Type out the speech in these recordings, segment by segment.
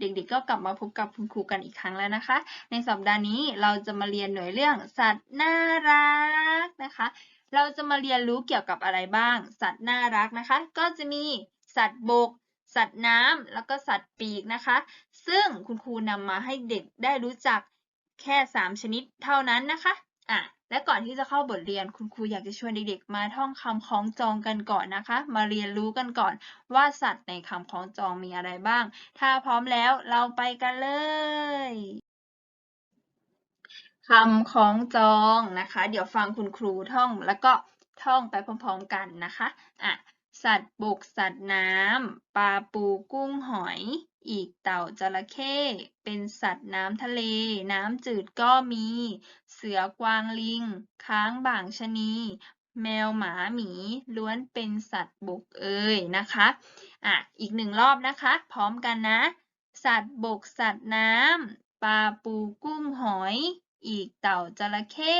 เด็กๆ ก็กลับมาพบกับคุณครูกันอีกครั้งแล้วนะคะ ในสัปดาห์นี้เราจะมาเรียนหน่วยเรื่องสัตว์น่ารักนะคะ เราจะมาเรียนรู้เกี่ยวกับอะไรบ้าง สัตว์น่ารักนะคะ ก็จะมีสัตว์บก สัตว์น้ำแล้วก็สัตว์ปีกนะคะ ซึ่งคุณครูนำมาให้เด็กได้รู้จักแค่ 3 ชนิดเท่านั้นนะคะ อะ และก่อนที่จะเข้าบทเรียนคุณครูอยากจะชวนเด็กๆมาท่องคำคล้องจองกันก่อนนะคะ มาเรียนรู้กันก่อนว่าสัตว์ในคำคล้องจองมีอะไรบ้าง ถ้าพร้อมแล้วเราไปกันเลยคำคล้องจองนะคะ เดี๋ยวฟังคุณครูท่องแล้วก็ท่องไปพร้อมๆกันนะคะอะ สัตว์บกสัตว์น้ำ ปลาปูกุ้งหอย อีกเต่าจระเข้ เป็นสัตว์น้ำทะเล น้ำจืดก็มี เสือกวางลิง ค้างบ่างชนี แมวหมาหมี ล้วนเป็นสัตว์บกเอ่ยนะคะ อะ อีกหนึ่งรอบนะคะ พร้อมกันนะ สัตว์บกสัตว์น้ำ ปลาปูกุ้งหอย อีกเต่าจระเข้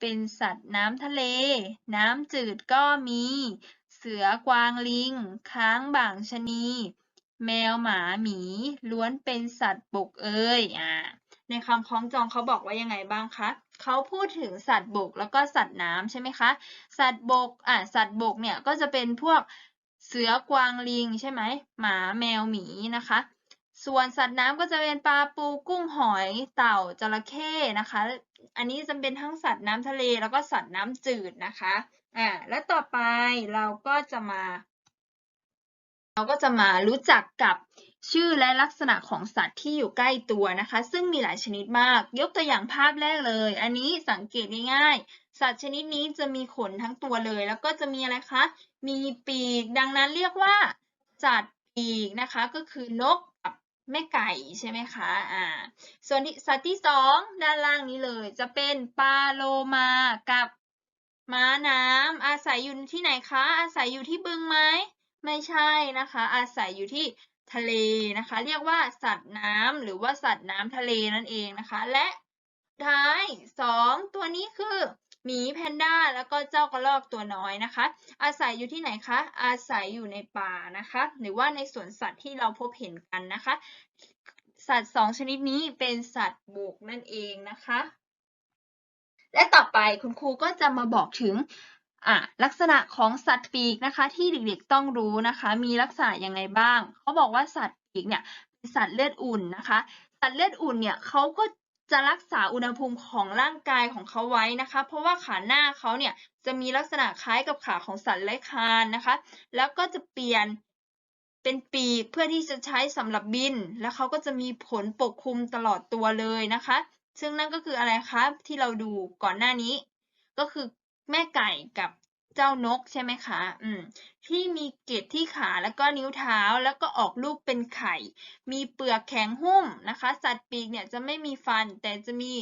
เป็นสัตว์น้ำทะเล น้ำจืดก็มี สือกวางลิง ค้างบ่างชะนี แมวหมาหมี ล้วนเป็นสัตว์บกเอ่ยอ่าในคำคล้องจองเขาบอกว่ายังไงบ้างคะเขาพูดถึงสัตว์บกแล้วก็สัตว์น้ำใช่ไหมคะ สัตว์บกอะสัตว์บกเนี่ยก็จะเป็นพวกเสือกวางลิงใช่ไหมหมาแมวหมีนะคะ ส่วนสัตว์น้ำก็จะเป็นปลาปูกุ้งหอยเต่าจระเข้นะคะ อันนี้จะเป็นทั้งสัตว์น้ำทะเลแล้วก็สัตว์น้ำจืดนะคะอ่าแล้วต่อไปเราก็จะมา เราก็จะมารู้จักกับชื่อและลักษณะของสัตว์ที่อยู่ใกล้ตัวนะคะ ซึ่งมีหลายชนิดมาก ยกตัวอย่างภาพแรกเลย อันนี้สังเกตง่ายๆสัตว์ชนิดนี้จะมีขนทั้งตัวเลย แล้วก็จะมีอะไรคะ มีปีก ดังนั้นเรียกว่าสัตว์ปีกนะคะ ก็คือนกกับ แม่ไก่ใช่ไหมคะ อ่า ส่วนที่สัตว์ที่สองด้านล่างนี้เลยจะเป็นปลาโลมากับม้าน้ำอาศัยอยู่ที่ไหนคะ อาศัยอยู่ที่บึงไหมไม่ใช่นะคะ อาศัยอยู่ที่ทะเลนะคะ เรียกว่าสัตว์น้ำหรือว่าสัตว์น้ำทะเลนั่นเองนะคะ และท้ายสองตัวนี้คือ หมีแพนด้าแล้วก็เจ้ากระรอกตัวน้อยนะคะ อาศัยอยู่ที่ไหนคะ อาศัยอยู่ในป่านะคะ หรือว่าในสวนสัตว์ที่เราพบเห็นกันนะคะ สัตว์สองชนิดนี้เป็นสัตว์บกนั่นเองนะคะ และต่อไปคุณครูก็จะมาบอกถึงลักษณะของสัตว์ปีกนะคะที่เด็กๆต้องรู้นะคะ มีลักษณะยังไงบ้างเขาบอกว่าสัตว์ปีกเนี่ยเป็นสัตว์เลือดอุ่นนะคะ สัตว์เลือดอุ่นเนี่ยเขาก็ จะรักษาอุณหภูมิของร่างกายของเขาไว้นะคะ เพราะว่าขาหน้าเขาเนี่ยจะมีลักษณะคล้ายกับขาของสัตว์เลื้อยคลานนะคะ แล้วก็จะเปลี่ยนเป็นปีกเพื่อที่จะใช้สำหรับบิน แล้วเขาก็จะมีผลปกคลุมตลอดตัวเลยนะคะ ซึ่งนั่นก็คืออะไรคะที่เราดูก่อนหน้านี้ ก็คือแม่ไก่กับ เจ้านกใช่ไหมคะ อืม ที่มีเกล็ดที่ขาแล้วก็นิ้วเท้าแล้วก็ออกลูกเป็นไข่ มีเปลือกแข็งหุ้มนะคะ สัตว์ปีกเนี่ยจะไม่มีฟันแต่จะมี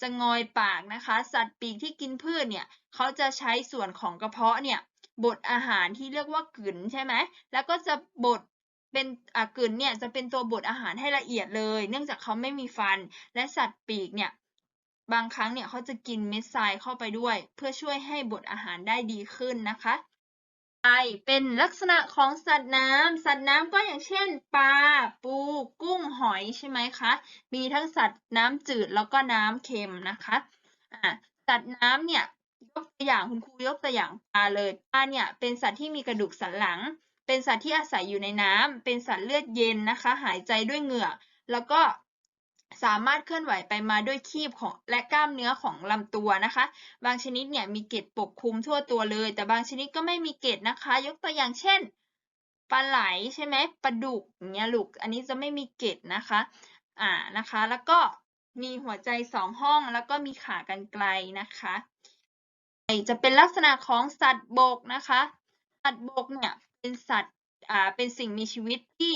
จะงอยปากนะคะ สัตว์ปีกที่กินพืชเนี่ยเขาจะใช้ส่วนของกระเพาะเนี่ยบดอาหารที่เรียกว่ากลืนใช่ไหม แล้วก็จะบดเป็นอ่ากลืนเนี่ยจะเป็นตัวบดอาหารให้ละเอียดเลย เนื่องจากเขาไม่มีฟัน และสัตว์ปีกเนี่ย บางครั้งเนี่ยเขาจะกินเม็ดทรายเข้าไปด้วย เพื่อช่วยให้บดอาหารได้ดีขึ้นนะคะไปเป็นลักษณะของสัตว์น้ำสัตว์น้ำก็อย่างเช่นปลาปูกุ้งหอยใช่ไหมคะมีทั้งสัตว์น้ำจืดแล้วก็น้ำเค็มนะคะอ่าสัตว์น้ำเนี่ยยกตัวอย่างคุณครูยกตัวอย่างปลาเลยปลาเนี่ยเป็นสัตว์ที่มีกระดูกสันหลัง เป็นสัตว์ที่อาศัยอยู่ในน้ำเป็นสัตว์เลือดเย็นนะคะ หายใจด้วยเหงื่อ แล้วก็ สามารถเคลื่อนไหวไปมาด้วยคีบของและกล้ามเนื้อของลำตัวนะคะ บางชนิดเนี่ยมีเกล็ดปกคลุมทั่วตัวเลย แต่บางชนิดก็ไม่มีเกล็ดนะคะ ยกตัวอย่างเช่นปลาไหลใช่ไหมปลาดุกอย่างเงี้ยลูกอันนี้จะไม่มีเกล็ดนะคะอ่านะคะ แล้วก็มีหัวใจสองห้องแล้วก็มีขากรรไกรนะคะจะเป็นลักษณะของสัตว์บกนะคะ สัตว์บกเนี่ยเป็นสัตว์อ่าเป็นสิ่งมีชีวิตที่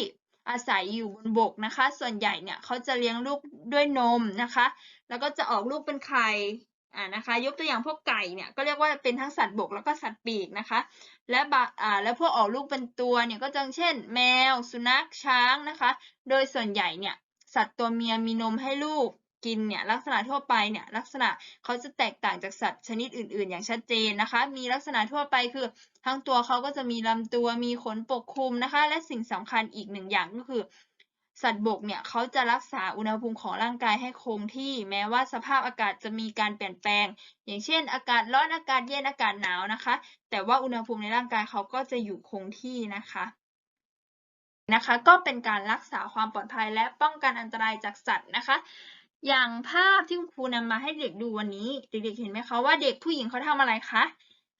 อาศัยอยู่บนบกนะคะ ส่วนใหญ่เนี่ยเขาจะเลี้ยงลูกด้วยนมนะคะ แล้วก็จะออกลูกเป็นไข่อ่านะคะ ยกตัวอย่างพวกไก่เนี่ยก็เรียกว่าเป็นทั้งสัตว์บกแล้วก็สัตว์ปีกนะคะ และบะอ่าแล้วพวกออกลูกเป็นตัวเนี่ยก็จะเช่น แมว สุนัขช้างนะคะ โดยส่วนใหญ่เนี่ยสัตว์ตัวเมียมีนมให้ลูก กินเนี่ยลักษณะทั่วไปเนี่ยลักษณะเขาจะแตกต่างจากสัตว์ชนิดอื่น ๆ อย่างชัดเจนนะคะ มีลักษณะทั่วไปคือ ทั้งตัวเขาก็จะมีลำตัวมีขนปกคลุมนะคะ และสิ่งสำคัญอีกหนึ่งอย่างก็คือ สัตว์บกเนี่ยเขาจะรักษาอุณหภูมิของร่างกายให้คงที่ แม้ว่าสภาพอากาศจะมีการเปลี่ยนแปลง อย่างเช่น อากาศร้อนอากาศเย็นอากาศหนาวนะคะ แต่ว่าอุณหภูมิในร่างกายเขาก็จะอยู่คงที่นะคะนะคะก็เป็นการรักษาความปลอดภัยและป้องกันอันตรายจากสัตว์นะคะ อย่างภาพที่คุณครูนำมาให้เด็กดูวันนี้ เด็กๆเห็นไหมคะว่าเด็กผู้หญิงเขาทำอะไรคะ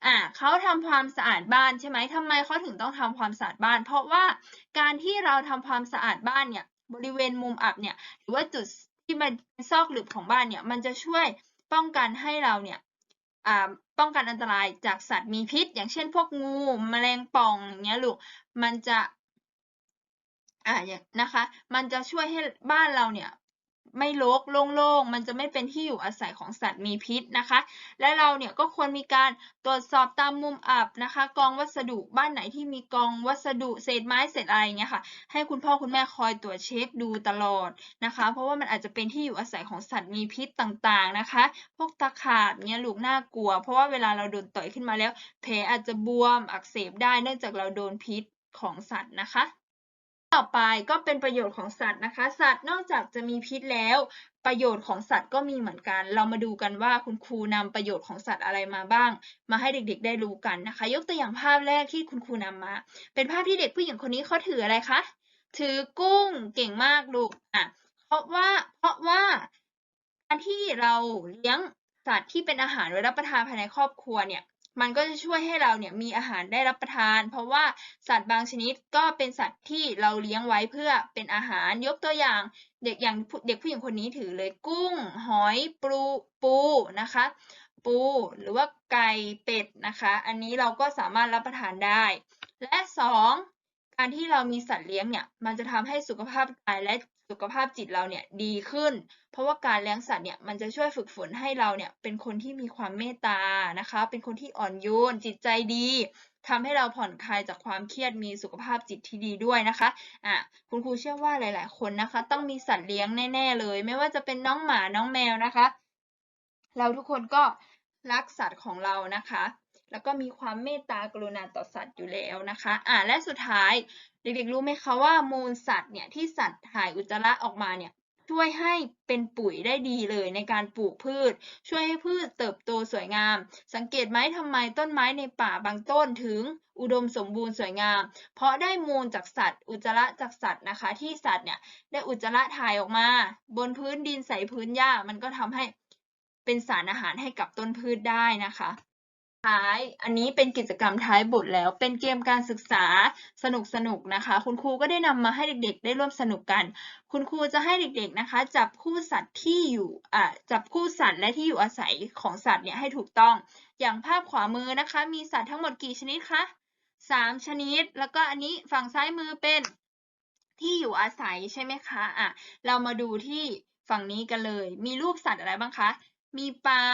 อ่าเขาทำความสะอาดบ้านใช่ไหมทำไมเขาถึงต้องทำความสะอาดบ้าน เพราะว่าการที่เราทำความสะอาดบ้านเนี่ยบริเวณมุมอับเนี่ยหรือว่าจุดที่มันเป็นซอกหลืบของบ้านเนี่ยมันจะช่วยป้องกันให้เราเนี่ยอ่าป้องกันอันตรายจากสัตว์มีพิษ อย่างเช่นพวกงูแมลงป่องอย่างเงี้ยลูกมันจะอ่าอย่างนะคะ มันจะช่วยให้บ้านเราเนี่ย ไม่รกโล่งๆ มันจะไม่เป็นที่อยู่อาศัยของสัตว์มีพิษนะคะ และเราเนี่ยก็ควรมีการตรวจสอบตามมุมอับนะคะ กองวัสดุบ้านไหนที่มีกองวัสดุเศษไม้เศษอะไรเงี้ยค่ะ ให้คุณพ่อคุณแม่คอยตรวจเช็คดูตลอดนะคะ เพราะว่ามันอาจจะเป็นที่อยู่อาศัยของสัตว์มีพิษต่างๆนะคะ พวกตะขาบเนี้ยลูกน่ากลัว เพราะว่าเวลาเราโดนต่อยขึ้นมาแล้วแผลอาจจะบวมอักเสบได้เนื่องจากเราโดนพิษของสัตว์นะคะ ต่อไปก็เป็นประโยชน์ของสัตว์นะคะ สัตว์นอกจากจะมีพิษแล้ว ประโยชน์ของสัตว์ก็มีเหมือนกัน เรามาดูกันว่าคุณครูนำประโยชน์ของสัตว์อะไรมาบ้าง มาให้เด็กๆ ได้รู้กันนะคะ ยกตัวอย่างภาพแรกที่คุณครูนำมา เป็นภาพที่เด็กผู้หญิงคนนี้เขาถืออะไรคะถือกุ้งเก่งมากลูกอะเพราะว่าเพราะว่าการที่เราเลี้ยงสัตว์ที่เป็นอาหารไว้รับประทานภายในครอบครัวเนี่ย มันก็จะช่วยให้เราเนี่ยมีอาหารได้รับประทาน เพราะว่าสัตว์บางชนิดก็เป็นสัตว์ที่เราเลี้ยงไว้เพื่อเป็นอาหารยกตัวอย่าง เด็กอย่างเด็กผู้หญิงคนนี้ถือเลยกุ้ง หอยปูปูนะคะ ปูหรือว่าไก่เป็ดนะคะ อันนี้เราก็สามารถรับประทานได้ และสองการที่เรามีสัตว์เลี้ยงเนี่ยมันจะทำให้สุขภาพกายและ สุขภาพจิตเราเนี่ยดีขึ้น เพราะว่าการเลี้ยงสัตว์เนี่ยมันจะช่วยฝึกฝนให้เราเนี่ยเป็นคนที่มีความเมตตานะคะ เป็นคนที่อ่อนโยนจิตใจดีทำให้เราผ่อนคลายจากความเครียดมีสุขภาพจิตที่ดีด้วยนะคะอะคุณครูเชื่อว่าหลาย ๆ คนนะคะ ต้องมีสัตว์เลี้ยงแน่ ๆ เลย ไม่ว่าจะเป็นน้องหมาน้องแมวนะคะ เราทุกคนก็รักสัตว์ของเรานะคะ แล้วก็มีความเมตตากรุณาต่อสัตว์อยู่แล้วนะคะอ่าและสุดท้ายเด็กๆรู้ไหมคะว่ามูลสัตว์เนี่ยที่สัตว์ถ่ายอุจจาระออกมาเนี่ยช่วยให้เป็นปุ๋ยได้ดีเลยในการปลูกพืช ช่วยให้พืชเติบโตสวยงาม สังเกตไหมทำไมต้นไม้ในป่าบางต้นถึงอุดมสมบูรณ์สวยงาม เพราะได้มูลจากสัตว์ อุจจาระจากสัตว์นะคะ ที่สัตว์เนี่ยได้อุจจาระถ่ายออกมา บนพื้นดินใสพื้นหญ้ามันก็ทำให้เป็นสารอาหารให้กับต้นพืชได้นะคะ ท้าย อันนี้เป็นกิจกรรมท้ายบทแล้ว เป็นเกมการศึกษาสนุกสนุกนะคะ คุณครูก็ได้นำมาให้เด็กๆ ได้ร่วมสนุกกัน คุณครูจะให้เด็กๆนะคะ จับคู่สัตว์ที่อยู่อ่าจับคู่สัตว์และที่อยู่อาศัยของสัตว์เนี่ยให้ถูกต้อง อย่างภาพขวามือนะคะ มีสัตว์ทั้งหมดกี่ชนิดคะสามชนิด แล้วก็อันนี้ฝั่งซ้ายมือเป็นที่อยู่อาศัยใช่ไหมคะอะเรามาดูที่ฝั่งนี้กันเลย มีรูปสัตว์อะไรบ้างคะ มีปลา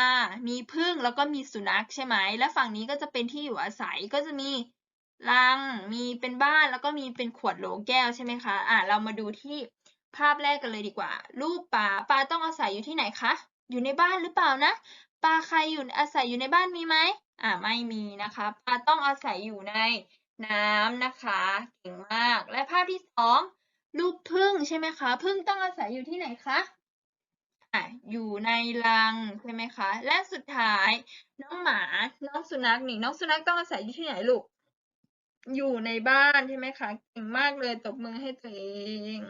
มีผึ้งแล้วก็มีสุนัขใช่ไหม และฝั่งนี้ก็จะเป็นที่อยู่อาศัยก็จะมีรัง มีเป็นบ้านแล้วก็มีเป็นขวดโหลแก้วใช่ไหมคะ อะเรามาดูที่ภาพแรกกันเลยดีกว่า รูปปลาปลาต้องอาศัยอยู่ที่ไหนคะ อยู่ในบ้านหรือเปล่านะปลาใครอยู่อาศัยอยู่ในบ้านมีไหมอ่าไม่มีนะคะปลาต้องอาศัยอยู่ในน้ำนะคะเก่งมาก และภาพที่สองรูปผึ้งใช่ไหมคะผึ้งต้องอาศัยอยู่ที่ไหนคะ อยู่ในรังใช่ไหมคะ และสุดท้ายน้องหมา น้องสุนัขนี่น้องสุนัขต้องอาศัยอยู่ที่ไหนลูก อยู่ในบ้านใช่ไหมคะ เก่งมากเลยตบมือให้ตัวเอง